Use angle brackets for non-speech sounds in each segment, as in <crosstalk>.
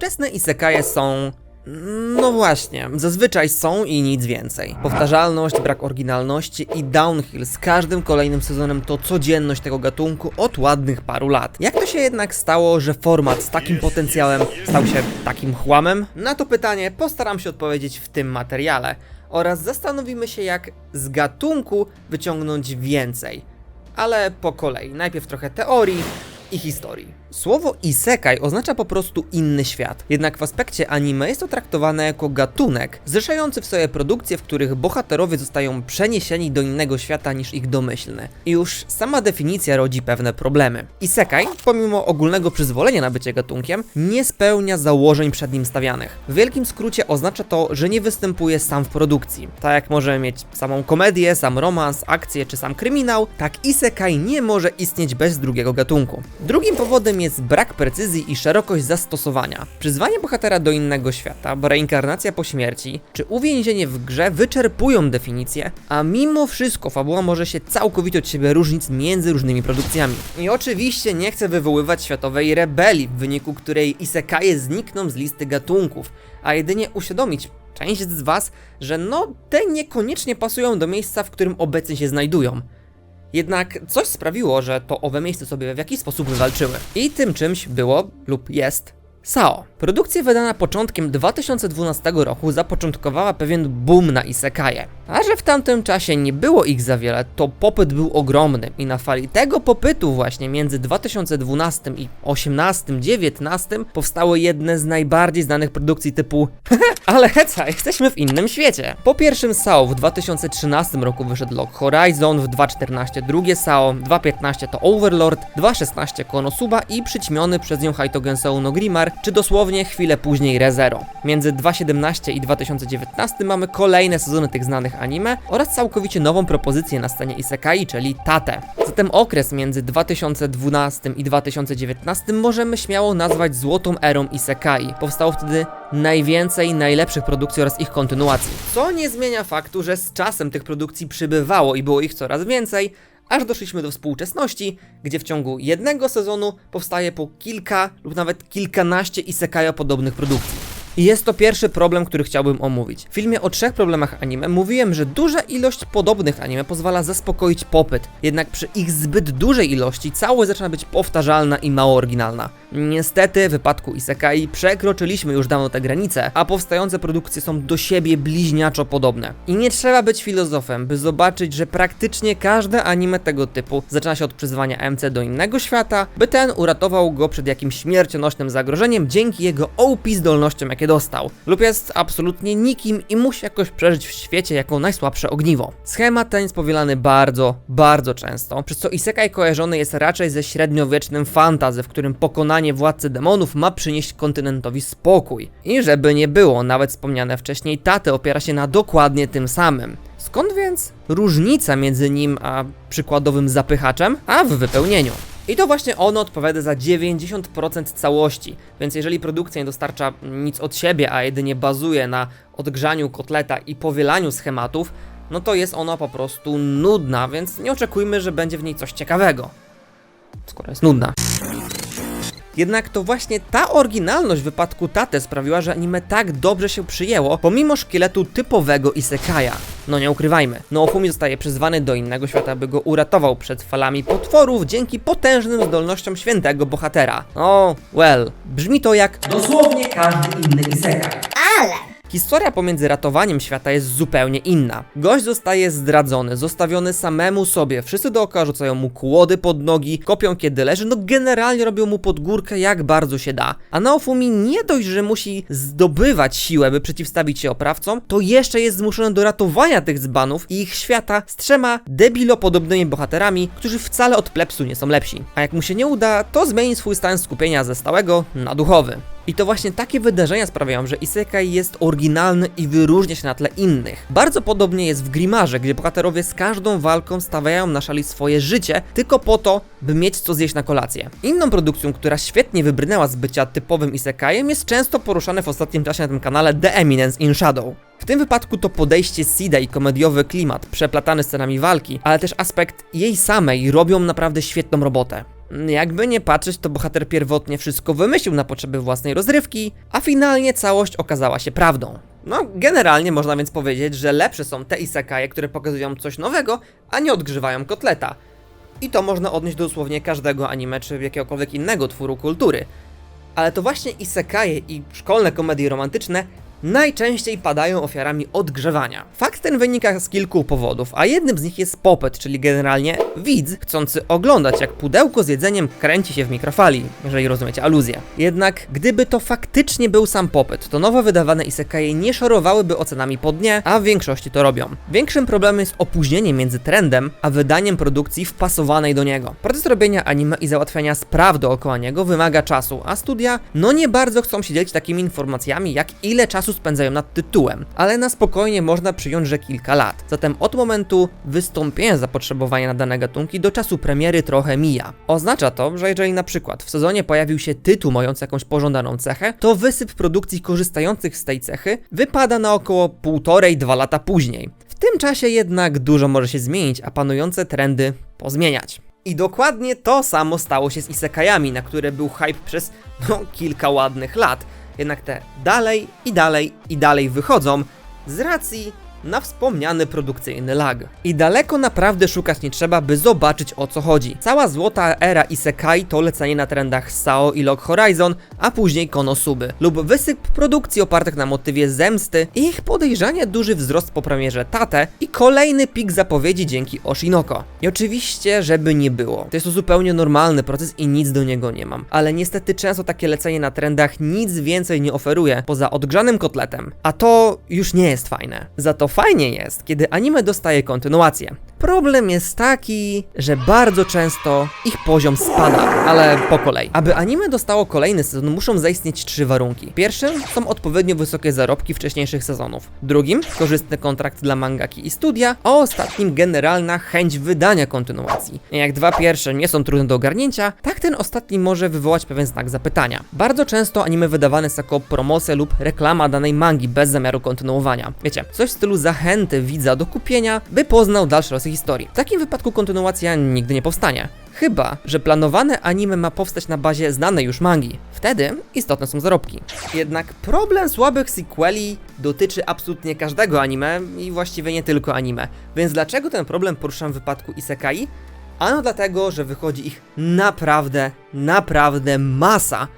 Współczesne isekaje są... No właśnie, zazwyczaj są i nic więcej. Powtarzalność, brak oryginalności i downhill z każdym kolejnym sezonem to codzienność tego gatunku od ładnych paru lat. Jak to się jednak stało, że format z takim potencjałem stał się takim chłamem? Na to pytanie postaram się odpowiedzieć w tym materiale oraz zastanowimy się jak z gatunku wyciągnąć więcej. Ale po kolei, najpierw trochę teorii i historii. Słowo isekai oznacza po prostu inny świat, jednak w aspekcie anime jest to traktowane jako gatunek, zrzeszający w sobie produkcje, w których bohaterowie zostają przeniesieni do innego świata niż ich domyślny. I już sama definicja rodzi pewne problemy. Isekai, pomimo ogólnego przyzwolenia na bycie gatunkiem, nie spełnia założeń przed nim stawianych. W wielkim skrócie oznacza to, że nie występuje sam w produkcji. Tak jak możemy mieć samą komedię, sam romans, akcję czy sam kryminał, tak isekai nie może istnieć bez drugiego gatunku. Drugim powodem jest brak precyzji i szerokość zastosowania. Przyzwanie bohatera do innego świata, reinkarnacja po śmierci, czy uwięzienie w grze wyczerpują definicję, a mimo wszystko fabuła może się całkowicie od siebie różnić między różnymi produkcjami. I oczywiście nie chcę wywoływać światowej rebelii, w wyniku której isekaje znikną z listy gatunków, a jedynie uświadomić część z was, że no te niekoniecznie pasują do miejsca, w którym obecnie się znajdują. Jednak coś sprawiło, że to owe miejsce sobie w jakiś sposób wywalczyły. I tym czymś było lub jest SAO. Produkcja wydana początkiem 2012 roku zapoczątkowała pewien boom na isekaje. A że w tamtym czasie nie było ich za wiele, to popyt był ogromny i na fali tego popytu właśnie między 2012 i 18-19 powstały jedne z najbardziej znanych produkcji typu <laughs> ale heca, jesteśmy w innym świecie. Po pierwszym SAO w 2013 roku wyszedł Log Horizon, w 2014 drugie SAO, 2015 to Overlord, 2016 Konosuba i przyćmiony przez nią Haitogen Sou czy dosłownie chwilę później ReZero. Między 2017 i 2019 mamy kolejne sezony tych znanych anime oraz całkowicie nową propozycję na scenie Isekai, czyli Tate. Zatem okres między 2012 i 2019 możemy śmiało nazwać złotą erą Isekai. Powstało wtedy najwięcej najlepszych produkcji oraz ich kontynuacji. Co nie zmienia faktu, że z czasem tych produkcji przybywało i było ich coraz więcej, aż doszliśmy do współczesności, gdzie w ciągu jednego sezonu powstaje po kilka lub nawet kilkanaście isekaja podobnych produkcji. I jest to pierwszy problem, który chciałbym omówić. W filmie o trzech problemach anime mówiłem, że duża ilość podobnych anime pozwala zaspokoić popyt, jednak przy ich zbyt dużej ilości całość zaczyna być powtarzalna i mało oryginalna. Niestety w wypadku Isekai przekroczyliśmy już dawno te granice, a powstające produkcje są do siebie bliźniaczo podobne. I nie trzeba być filozofem, by zobaczyć, że praktycznie każde anime tego typu zaczyna się od przyzwania MC do innego świata, by ten uratował go przed jakimś śmiercionośnym zagrożeniem dzięki jego OP zdolnościom, jakie dostał, lub jest absolutnie nikim i musi jakoś przeżyć w świecie jako najsłabsze ogniwo. Schemat ten jest powielany bardzo, bardzo często, przez co Isekai kojarzony jest raczej ze średniowiecznym fantazy, w którym pokonanie władcy demonów ma przynieść kontynentowi spokój. I żeby nie było, nawet wspomniane wcześniej Tate opiera się na dokładnie tym samym. Skąd więc różnica między nim a przykładowym zapychaczem, a w wypełnieniu? I to właśnie ono odpowiada za 90% całości, więc jeżeli produkcja nie dostarcza nic od siebie, a jedynie bazuje na odgrzaniu kotleta i powielaniu schematów, no to jest ona po prostu nudna, więc nie oczekujmy, że będzie w niej coś ciekawego. Skoro jest nudna. Jednak to właśnie ta oryginalność w wypadku Tate sprawiła, że anime tak dobrze się przyjęło, pomimo szkieletu typowego isekaja. No nie ukrywajmy, Noofumi zostaje przyzwany do innego świata, by go uratował przed falami potworów dzięki potężnym zdolnościom świętego bohatera. O, well, brzmi to jak dosłownie każdy inny isekaj. Ale Historia pomiędzy ratowaniem świata jest zupełnie inna. Gość zostaje zdradzony, zostawiony samemu sobie. Wszyscy dookoła rzucają mu kłody pod nogi, kopią kiedy leży, no generalnie robią mu pod górkę jak bardzo się da. A Naofumi nie dość, że musi zdobywać siłę, by przeciwstawić się oprawcom, to jeszcze jest zmuszony do ratowania tych dzbanów i ich świata z trzema debilopodobnymi bohaterami, którzy wcale od plepsu nie są lepsi. A jak mu się nie uda, to zmieni swój stan skupienia ze stałego na duchowy. I to właśnie takie wydarzenia sprawiają, że Isekai jest oryginalny i wyróżnia się na tle innych. Bardzo podobnie jest w Grimarze, gdzie bohaterowie z każdą walką stawiają na szali swoje życie, tylko po to, by mieć co zjeść na kolację. Inną produkcją, która świetnie wybrnęła z bycia typowym Isekajem jest często poruszane w ostatnim czasie na tym kanale The Eminence in Shadow. W tym wypadku to podejście Sida i komediowy klimat, przeplatany scenami walki, ale też aspekt jej samej robią naprawdę świetną robotę. Jakby nie patrzeć, to bohater pierwotnie wszystko wymyślił na potrzeby własnej rozrywki, a finalnie całość okazała się prawdą. No, generalnie można więc powiedzieć, że lepsze są te isekaje, które pokazują coś nowego, a nie odgrzewają kotleta. I to można odnieść do dosłownie każdego anime czy jakiegokolwiek innego twóru kultury. Ale to właśnie isekaje i szkolne komedie romantyczne najczęściej padają ofiarami odgrzewania. Fakt ten wynika z kilku powodów, a jednym z nich jest popyt, czyli generalnie widz chcący oglądać jak pudełko z jedzeniem kręci się w mikrofali, jeżeli rozumiecie aluzję. Jednak gdyby to faktycznie był sam popyt, to nowo wydawane isekaje nie szorowałyby ocenami po dnie, a w większości to robią. Większym problemem jest opóźnienie między trendem, a wydaniem produkcji wpasowanej do niego. Proces robienia anime i załatwiania spraw dookoła niego wymaga czasu, a studia no nie bardzo chcą się dzielić takimi informacjami, jak ile czasu spędzają nad tytułem, ale na spokojnie można przyjąć, że kilka lat. Zatem od momentu wystąpienia zapotrzebowania na dane gatunki do czasu premiery trochę mija. Oznacza to, że jeżeli na przykład w sezonie pojawił się tytuł mający jakąś pożądaną cechę, to wysyp produkcji korzystających z tej cechy wypada na około 1,5-2 lata później. W tym czasie jednak dużo może się zmienić, a panujące trendy pozmieniać. I dokładnie to samo stało się z isekajami, na które był hype przez no, kilka ładnych lat. Jednak te dalej i dalej i dalej wychodzą z racji na wspomniany produkcyjny lag. I daleko naprawdę szukać nie trzeba, by zobaczyć o co chodzi. Cała złota era Isekai to lecenie na trendach Sao i Log Horizon, a później Konosuby, lub wysyp produkcji opartych na motywie zemsty i ich podejrzanie duży wzrost po premierze Tate i kolejny pik zapowiedzi dzięki Oshinoko. I oczywiście, żeby nie było. To jest to zupełnie normalny proces i nic do niego nie mam. Ale niestety często takie lecenie na trendach nic więcej nie oferuje poza odgrzanym kotletem. A to już nie jest fajne. Za to fajnie jest, kiedy anime dostaje kontynuację. Problem jest taki, że bardzo często ich poziom spada, ale po kolei. Aby anime dostało kolejny sezon, muszą zaistnieć trzy warunki. Pierwszym są odpowiednio wysokie zarobki wcześniejszych sezonów. Drugim korzystny kontrakt dla mangaki i studia, a ostatnim generalna chęć wydania kontynuacji. Jak dwa pierwsze nie są trudne do ogarnięcia, tak ten ostatni może wywołać pewien znak zapytania. Bardzo często anime wydawane jest jako promocja lub reklama danej mangi bez zamiaru kontynuowania. Wiecie, coś w stylu zachęty widza do kupienia, by poznał dalsze losy historii. W takim wypadku kontynuacja nigdy nie powstanie. Chyba, że planowane anime ma powstać na bazie znanej już mangi. Wtedy istotne są zarobki. Jednak problem słabych sequeli dotyczy absolutnie każdego anime i właściwie nie tylko anime. Więc dlaczego ten problem poruszam w wypadku Isekai? Ano dlatego, że wychodzi ich naprawdę, naprawdę masa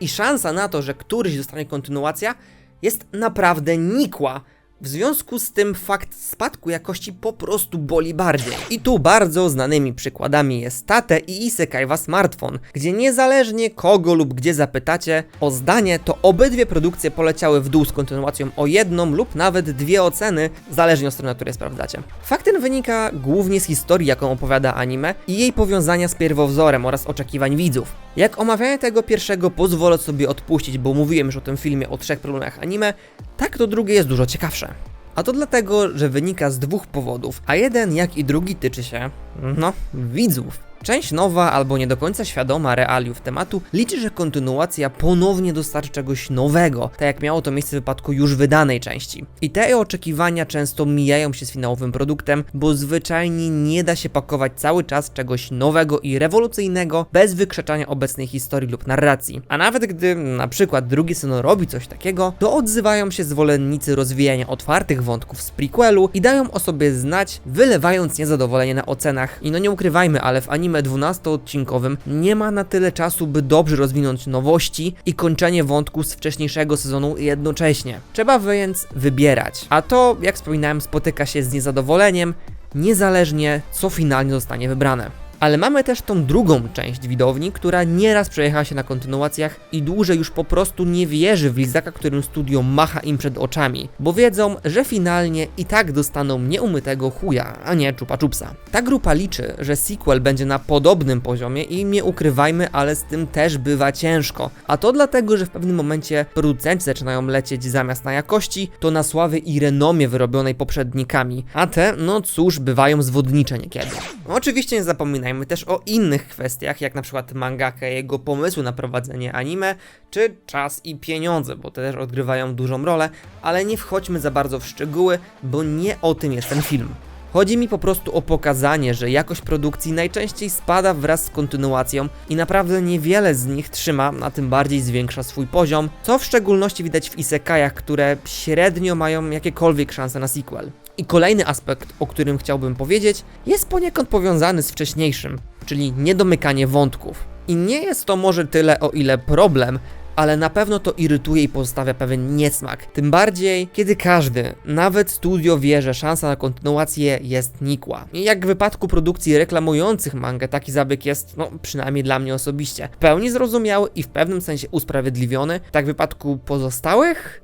i szansa na to, że któryś dostanie kontynuacja jest naprawdę nikła. W związku z tym fakt spadku jakości po prostu boli bardziej. I tu bardzo znanymi przykładami jest Tate i Isekaiwa Smartfon, gdzie niezależnie kogo lub gdzie zapytacie o zdanie, to obydwie produkcje poleciały w dół z kontynuacją o jedną lub nawet dwie oceny, zależnie od strony, której sprawdzacie. Fakt ten wynika głównie z historii, jaką opowiada anime i jej powiązania z pierwowzorem oraz oczekiwań widzów. Jak omawianie tego pierwszego pozwolę sobie odpuścić, bo mówiłem już o tym filmie o trzech problemach anime, tak to drugie jest dużo ciekawsze. A to dlatego, że wynika z dwóch powodów, a jeden jak i drugi tyczy się, no, widzów. Część nowa albo nie do końca świadoma realiów tematu liczy, że kontynuacja ponownie dostarczy czegoś nowego, tak jak miało to miejsce w wypadku już wydanej części. I te oczekiwania często mijają się z finałowym produktem, bo zwyczajnie nie da się pakować cały czas czegoś nowego i rewolucyjnego bez wykrzeczania obecnej historii lub narracji. A nawet gdy na przykład drugi sezon robi coś takiego, to odzywają się zwolennicy rozwijania otwartych wątków z prequelu i dają o sobie znać, wylewając niezadowolenie na ocenach. I no nie ukrywajmy, ale w anime 12-odcinkowym nie ma na tyle czasu, by dobrze rozwinąć nowości i kończenie wątku z wcześniejszego sezonu jednocześnie. Trzeba więc wybierać. A to, jak wspominałem, spotyka się z niezadowoleniem, niezależnie co finalnie zostanie wybrane. Ale mamy też tą drugą część widowni, która nieraz przejechała się na kontynuacjach i dłużej już po prostu nie wierzy w lizaka, którym studio macha im przed oczami, bo wiedzą, że finalnie i tak dostaną nieumytego chuja, a nie czupa czupsa. Ta grupa liczy, że sequel będzie na podobnym poziomie i nie ukrywajmy, ale z tym też bywa ciężko. A to dlatego, że w pewnym momencie producenci zaczynają lecieć zamiast na jakości, to na sławy i renomie wyrobionej poprzednikami, a te, no cóż, bywają zwodnicze niekiedy. Oczywiście nie zapominajmy też o innych kwestiach, jak na przykład mangaka, jego pomysły na prowadzenie anime, czy czas i pieniądze, bo te też odgrywają dużą rolę, ale nie wchodźmy za bardzo w szczegóły, bo nie o tym jest ten film. Chodzi mi po prostu o pokazanie, że jakość produkcji najczęściej spada wraz z kontynuacją i naprawdę niewiele z nich trzyma, a tym bardziej zwiększa swój poziom, co w szczególności widać w isekajach, które średnio mają jakiekolwiek szanse na sequel. I kolejny aspekt, o którym chciałbym powiedzieć, jest poniekąd powiązany z wcześniejszym, czyli niedomykanie wątków. I nie jest to może tyle o ile problem, ale na pewno to irytuje i pozostawia pewien niesmak. Tym bardziej, kiedy każdy, nawet studio wie, że szansa na kontynuację jest nikła. I jak w wypadku produkcji reklamujących mangę, taki zabieg jest, no przynajmniej dla mnie osobiście, w pełni zrozumiały i w pewnym sensie usprawiedliwiony. Tak w wypadku pozostałych?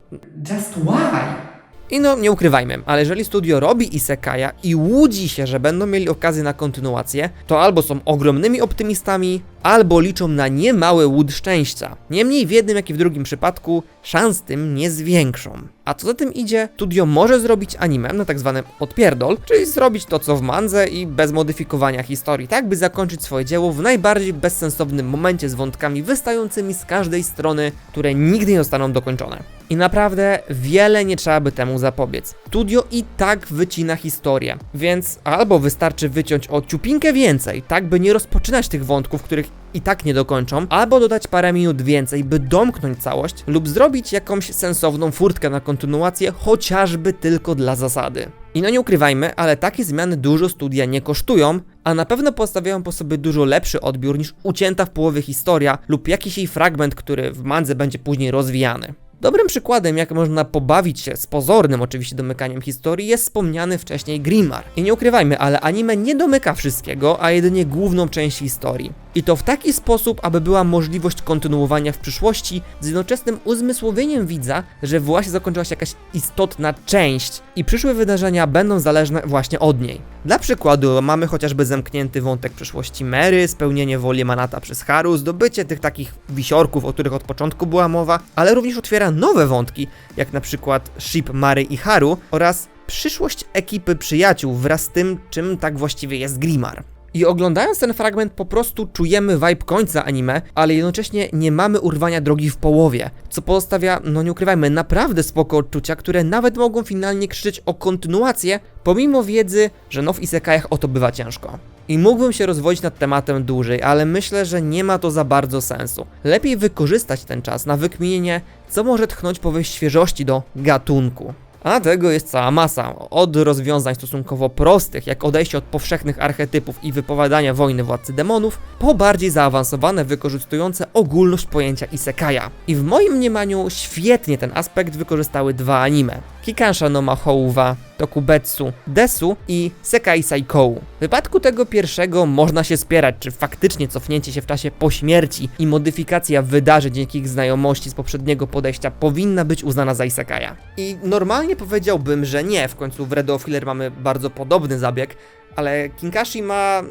Just why? I no, nie ukrywajmy, ale jeżeli studio robi Isekaja i łudzi się, że będą mieli okazję na kontynuację, to albo są ogromnymi optymistami, albo liczą na niemały łód szczęścia. Niemniej w jednym, jak i w drugim przypadku szans tym nie zwiększą. A co za tym idzie, studio może zrobić anime na tak zwany odpierdol, czyli zrobić to co w mandze i bez modyfikowania historii, tak by zakończyć swoje dzieło w najbardziej bezsensownym momencie z wątkami wystającymi z każdej strony, które nigdy nie zostaną dokończone. I naprawdę wiele nie trzeba by temu zapobiec. Studio i tak wycina historię, więc albo wystarczy wyciąć o ciupinkę więcej, tak by nie rozpoczynać tych wątków, których i tak nie dokończą, albo dodać parę minut więcej, by domknąć całość, lub zrobić jakąś sensowną furtkę na kontynuację, chociażby tylko dla zasady. I no nie ukrywajmy, ale takie zmiany dużo studia nie kosztują, a na pewno postawiają po sobie dużo lepszy odbiór niż ucięta w połowie historia lub jakiś jej fragment, który w mandze będzie później rozwijany. Dobrym przykładem, jak można pobawić się z pozornym oczywiście domykaniem historii, jest wspomniany wcześniej Grimar. I nie ukrywajmy, ale anime nie domyka wszystkiego, a jedynie główną część historii. I to w taki sposób, aby była możliwość kontynuowania w przyszłości z jednoczesnym uzmysłowieniem widza, że właśnie zakończyła się jakaś istotna część i przyszłe wydarzenia będą zależne właśnie od niej. Dla przykładu mamy chociażby zamknięty wątek przyszłości Mary, spełnienie woli Manata przez Haru, zdobycie tych takich wisiorków, o których od początku była mowa, ale również otwiera nowe wątki, jak na przykład ship Mary i Haru oraz przyszłość ekipy przyjaciół wraz z tym, czym tak właściwie jest Grimar. I oglądając ten fragment po prostu czujemy vibe końca anime, ale jednocześnie nie mamy urwania drogi w połowie, co pozostawia, no nie ukrywajmy, naprawdę spoko odczucia, które nawet mogą finalnie krzyczeć o kontynuację, pomimo wiedzy, że no w isekajach o to bywa ciężko. I mógłbym się rozwodzić nad tematem dłużej, ale myślę, że nie ma to za bardzo sensu. Lepiej wykorzystać ten czas na wykminienie, co może tchnąć powieść świeżości do gatunku. A tego jest cała masa. Od rozwiązań stosunkowo prostych, jak odejście od powszechnych archetypów i wypowiadania wojny władcy demonów, po bardziej zaawansowane, wykorzystujące ogólność pojęcia Isekaja. I w moim mniemaniu świetnie ten aspekt wykorzystały dwa anime. Kikansha no Mahouwa, Tokubetsu, Desu i Sekai Saikou. W wypadku tego pierwszego można się spierać, czy faktycznie cofnięcie się w czasie po śmierci i modyfikacja wydarzeń dzięki ich znajomości z poprzedniego podejścia powinna być uznana za Isekaja. I normalnie powiedziałbym, że nie, w końcu w Red of Healer mamy bardzo podobny zabieg, ale Kinkashi ma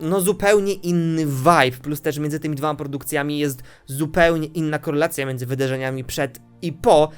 no zupełnie inny vibe, plus też między tymi dwoma produkcjami jest zupełnie inna korelacja między wydarzeniami przed i po,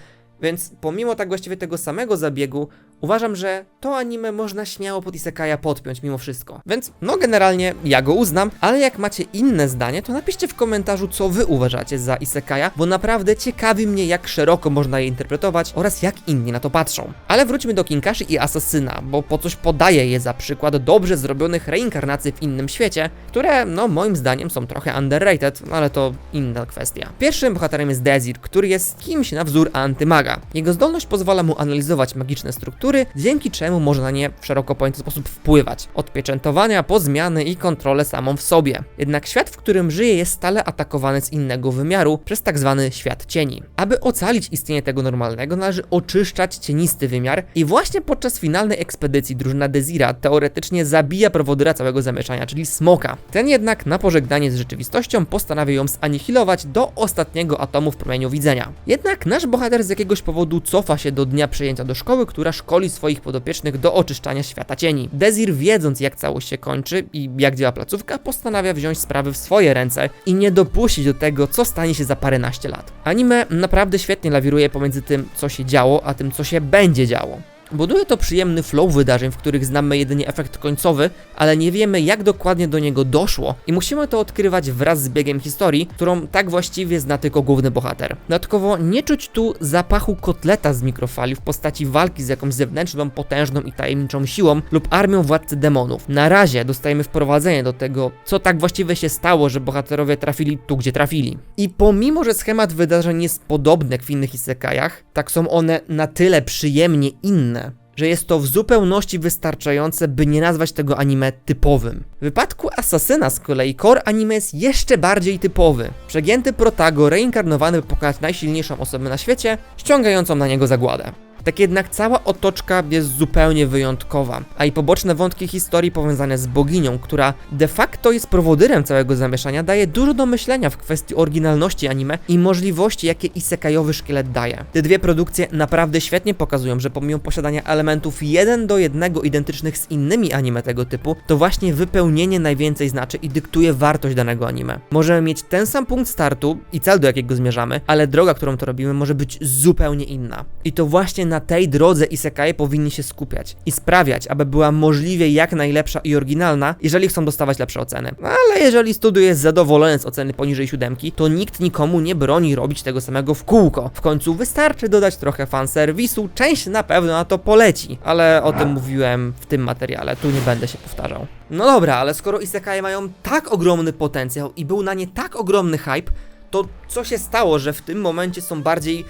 więc pomimo tak właściwie tego samego zabiegu, uważam, że to anime można śmiało pod Isekaja podpiąć mimo wszystko. Więc no generalnie ja go uznam, ale jak macie inne zdanie, to napiszcie w komentarzu, co wy uważacie za Isekaja, bo naprawdę ciekawi mnie, jak szeroko można je interpretować oraz jak inni na to patrzą. Ale wróćmy do Kinkashi i Asasyna, bo po coś podaję je za przykład dobrze zrobionych reinkarnacji w innym świecie, które no moim zdaniem są trochę underrated, ale to inna kwestia. Pierwszym bohaterem jest Desir, który jest kimś na wzór antymaga. Jego zdolność pozwala mu analizować magiczne struktury, dzięki czemu może na nie w szeroko pojęty sposób wpływać. Od pieczętowania po zmiany i kontrolę samą w sobie. Jednak świat, w którym żyje jest stale atakowany z innego wymiaru przez tak zwany świat cieni. Aby ocalić istnienie tego normalnego należy oczyszczać cienisty wymiar i właśnie podczas finalnej ekspedycji drużyna Desira teoretycznie zabija prowodera całego zamieszania, czyli Smoka. Ten jednak na pożegnanie z rzeczywistością postanawia ją zanihilować do ostatniego atomu w promieniu widzenia. Jednak nasz bohater z jakiegoś powodu cofa się do dnia przejęcia do szkoły, która szkoli swoich podopiecznych do oczyszczania świata cieni. Desir wiedząc jak całość się kończy i jak działa placówka, postanawia wziąć sprawy w swoje ręce i nie dopuścić do tego, co stanie się za paręnaście lat. Anime naprawdę świetnie lawiruje pomiędzy tym, co się działo, a tym, co się będzie działo. Buduje to przyjemny flow wydarzeń, w których znamy jedynie efekt końcowy, ale nie wiemy jak dokładnie do niego doszło i musimy to odkrywać wraz z biegiem historii, którą tak właściwie zna tylko główny bohater. Dodatkowo nie czuć tu zapachu kotleta z mikrofali w postaci walki z jakąś zewnętrzną, potężną i tajemniczą siłą lub armią władcy demonów. Na razie dostajemy wprowadzenie do tego, co tak właściwie się stało, że bohaterowie trafili tu, gdzie trafili. I pomimo, że schemat wydarzeń jest podobny jak w innych isekajach, tak są one na tyle przyjemnie inne, że jest to w zupełności wystarczające, by nie nazwać tego anime typowym. W wypadku Asasyna z kolei core anime jest jeszcze bardziej typowy. Przegięty protago reinkarnowany by pokonać najsilniejszą osobę na świecie, ściągającą na niego zagładę. Tak jednak cała otoczka jest zupełnie wyjątkowa, a i poboczne wątki historii powiązane z boginią, która de facto jest prowodyrem całego zamieszania, daje dużo do myślenia w kwestii oryginalności anime i możliwości, jakie isekajowy szkielet daje. Te dwie produkcje naprawdę świetnie pokazują, że pomimo posiadania elementów jeden do jednego identycznych z innymi anime tego typu, to właśnie wypełnienie najwięcej znaczy i dyktuje wartość danego anime. Możemy mieć ten sam punkt startu i cel, do jakiego zmierzamy, ale droga, którą to robimy, może być zupełnie inna. I to właśnie na tej drodze isekai powinni się skupiać i sprawiać, aby była możliwie jak najlepsza i oryginalna, jeżeli chcą dostawać lepsze oceny. Ale jeżeli studio jest zadowolone z oceny poniżej siódemki, to nikt nikomu nie broni robić tego samego w kółko. W końcu wystarczy dodać trochę fanserwisu, część na pewno na to poleci, ale o tym mówiłem w tym materiale, tu nie będę się powtarzał. No dobra, ale skoro isekai mają tak ogromny potencjał i był na nie tak ogromny hype, to co się stało, że w tym momencie są bardziej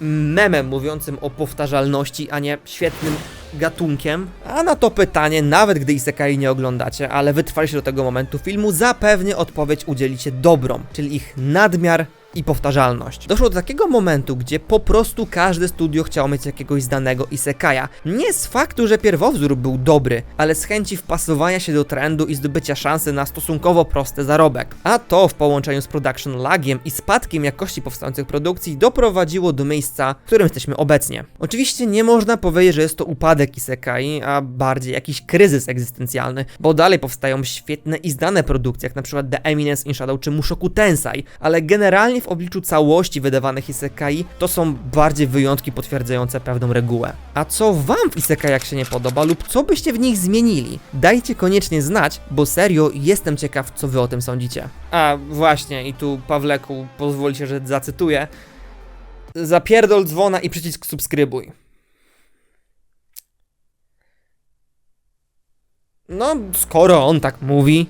memem mówiącym o powtarzalności, a nie świetnym gatunkiem? A na to pytanie, nawet gdy Isekai nie oglądacie, ale wytrwaliście do tego momentu filmu, zapewnie odpowiedź udzielicie dobrą, czyli ich nadmiar i powtarzalność. Doszło do takiego momentu, gdzie po prostu każde studio chciało mieć jakiegoś znanego isekaja. Nie z faktu, że pierwowzór był dobry, ale z chęci wpasowania się do trendu i zdobycia szansy na stosunkowo prosty zarobek. A to w połączeniu z production lagiem i spadkiem jakości powstających produkcji doprowadziło do miejsca, w którym jesteśmy obecnie. Oczywiście nie można powiedzieć, że jest to upadek isekai, a bardziej jakiś kryzys egzystencjalny, bo dalej powstają świetne i znane produkcje, jak na przykład The Eminence in Shadow czy Mushoku Tensei, ale generalnie w obliczu całości wydawanych isekai to są bardziej wyjątki potwierdzające pewną regułę. A co wam w isekajach się nie podoba lub co byście w nich zmienili? Dajcie koniecznie znać, bo serio jestem ciekaw, co wy o tym sądzicie. A właśnie, i tu Pawleku, pozwólcie, że zacytuję. Zapierdol dzwona i przycisk subskrybuj. No, skoro on tak mówi.